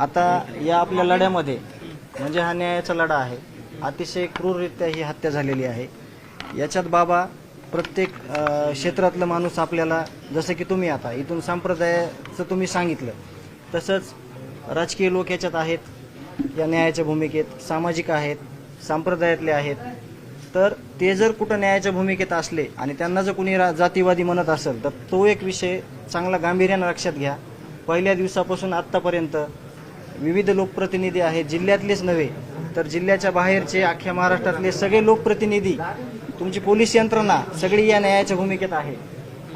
आता या आपल्या लढ्यामध्ये म्हणजे हा न्यायाचा लढा आहे. अतिशय क्रूररित्या ही हत्या झालेली आहे. याच्यात बाबा प्रत्येक क्षेत्रातलं माणूस आपल्याला जसं की तुम्ही आता इथून संप्रदायाचं तुम्ही सांगितलं तसंच राजकीय लोक याच्यात आहेत या न्यायाच्या भूमिकेत सामाजिक आहेत संप्रदायातले आहेत. तर ते जर कुठं न्यायाच्या भूमिकेत असले आणि त्यांना जर कुणी रा- जातीवादी म्हणत असेल तर तो एक विषय चांगला गांभीर्यानं लक्षात घ्या. पहिल्या दिवसापासून आत्तापर्यंत विविध लोकप्रतिनिधी आहेत. जिल्ह्यातलेच नव्हे तर जिल्ह्याच्या बाहेरचे अख्ख्या महाराष्ट्रातले सगळे लोकप्रतिनिधी तुमची पोलीस यंत्रणा सगळी या न्यायाच्या भूमिकेत आहे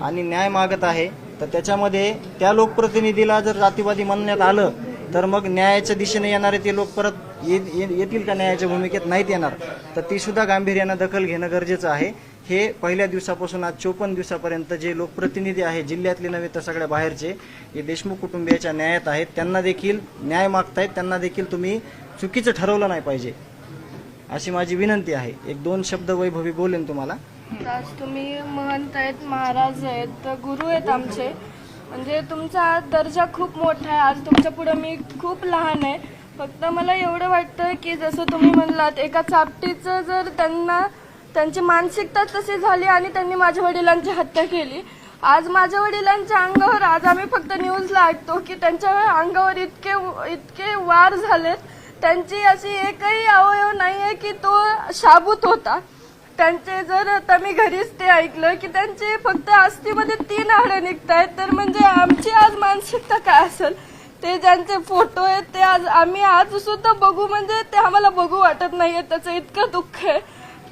आणि न्याय मागत आहे. तर त्याच्यामध्ये त्या लोकप्रतिनिधीला जर जातीवादी म्हणण्यात आलं तर मग न्यायाच्या दिशेने येणारे ते लोक परत ये- ये- येतील का न्यायाच्या भूमिकेत? नाहीत येणार. तर ती सुद्धा गांभीर्यानं दखल घेणं गरजेचं आहे. हे पहिल्या दिवसापासून आज चोपन्न दिवसापर्यंत जे लोकप्रतिनिधी आहेत जिल्ह्यातले नव्हे तर सगळ्या बाहेरचे हे देशमुख कुटुंबियाच्या न्यायात आहेत. त्यांना देखील न्याय मागतायत. त्यांना देखील तुम्ही चुकीचं ठरवलं नाही पाहिजे अशी माझी विनंती आहे. एक दोन शब्द वैभवी बोलेन तुम्हाला. आज तुम्ही महंत आहेत महाराज आहेत तर गुरु आहेत आमचे. म्हणजे तुमचा दर्जा खूप मोठा आहे. आज तुमच्यापुढे मी खूप लहान आहे. फक्त मला एवढं वाटतं की जसं तुम्ही म्हणलात एका चापटीचं जर त्यांना त्यांची मानसिकता तशी झाली आणि त्यांनी माझ्या वडिलांची हत्या केली. आज माझ्या वडिलांच्या अंगावर आज आम्ही फक्त न्यूजला ऐकतो की त्यांच्या अंगावर इतके इतके वार झालेत. त्यांची अशी एकही अवयव नाही आहे की तो शाबूत होता. त्यांचे जर आता मी घरीच ते ऐकलं की त्यांचे फक्त अस्थिमध्ये तीन हाडं आहेत तर म्हणजे आमची आज मानसिकता काय असेल? ते ज्यांचे फोटो आहेत ते आज आम्ही आज सुद्धा बघू म्हणजे ते आम्हाला बघू वाटत नाहीये त्याचं इतकं दुःख आहे.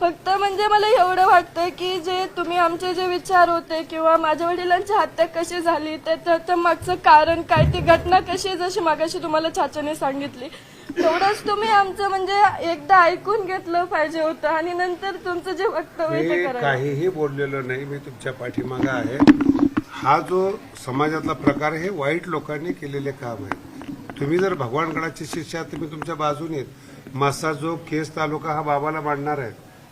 फक्त म्हणजे मला एवढं वाटतं की जे तुम्ही आमचे जे विचार होते किंवा माझ्या वडिलांची हत्या कशी झाली ते त्याच्या मागचं कारण काय ती घटना कशी जशी मागाशी तुम्हाला चाचाने सांगितली तेवढंच तुम्ही आमचं म्हणजे एकदा ऐकून घेतलं पाहिजे होतं आणि नंतर तुमचं जे वक्तव्य ते मी करायला. काहीही बोललेलो नाही मी तुमच्या पाठीमागं आहे. हा जो समाजातला प्रकार आहे हे वाईट लोकांनी केलेले काम आहे. तुम्ही जर भगवानगडाची शिष्या तुम्ही तुमच्या बाजूने आहेत. मासा जो केस तालुका हा बाबाला मांडणार आहे.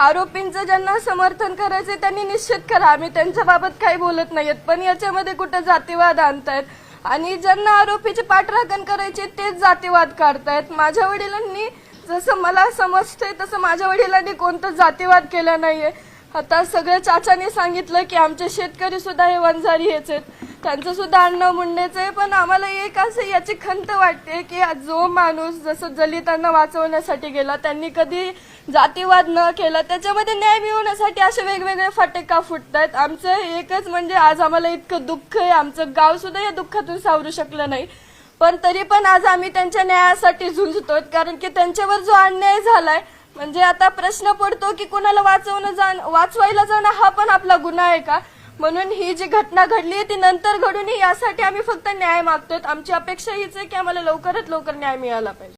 आरोपींचं ज्यांना समर्थन करायचं त्यांनी निश्चित करा. आम्ही त्यांच्याबाबत काही बोलत नाहीत पण याच्यामध्ये कुठं जातीवाद आणतायत? आणि ज्यांना आरोपीची पाठराखण करायची तेच जातीवाद काढतायत. माझ्या वडिलांनी जसं मला समजतंय तसं माझ्या वडिलांनी कोणतं जातीवाद केला नाहीये. आता सगळ्या चाचाने सांगितलं की आमचे शेतकरी सुद्धा हे वंजारी हेच आहेत. त्यांचं सुद्धा अन्न मुंडेच आहे पण आम्हाला एक असं याची खंत वाटते की जो माणूस जसं दलितांना वाचवण्यासाठी गेला त्यांनी कधी जातीवाद न केला त्याच्यामध्ये न्याय मिळवण्यासाठी असे वेगवेगळे फाटे का फुटतायत. आमचं एकच म्हणजे आज आम्हाला इतकं दुःख आहे आमचं गाव सुद्धा या दुःखातून सावरू शकलं नाही. पण तरी पण आज आम्ही त्यांच्या न्यायासाठी झुंजतोय कारण की त्यांच्यावर जो अन्याय झालाय म्हणजे आता प्रश्न पडतो की कुणाला वाचवणं जाण वाचवायला जाणं हा पण आपला गुन्हा आहे का? म्हणून ही जी घटना घडली आहे ती नंतर घडून यासाठी आम्ही फक्त न्याय मागतोय. आमची अपेक्षा हीच आहे की आम्हाला लवकरात लवकर न्याय मिळाला पाहिजे.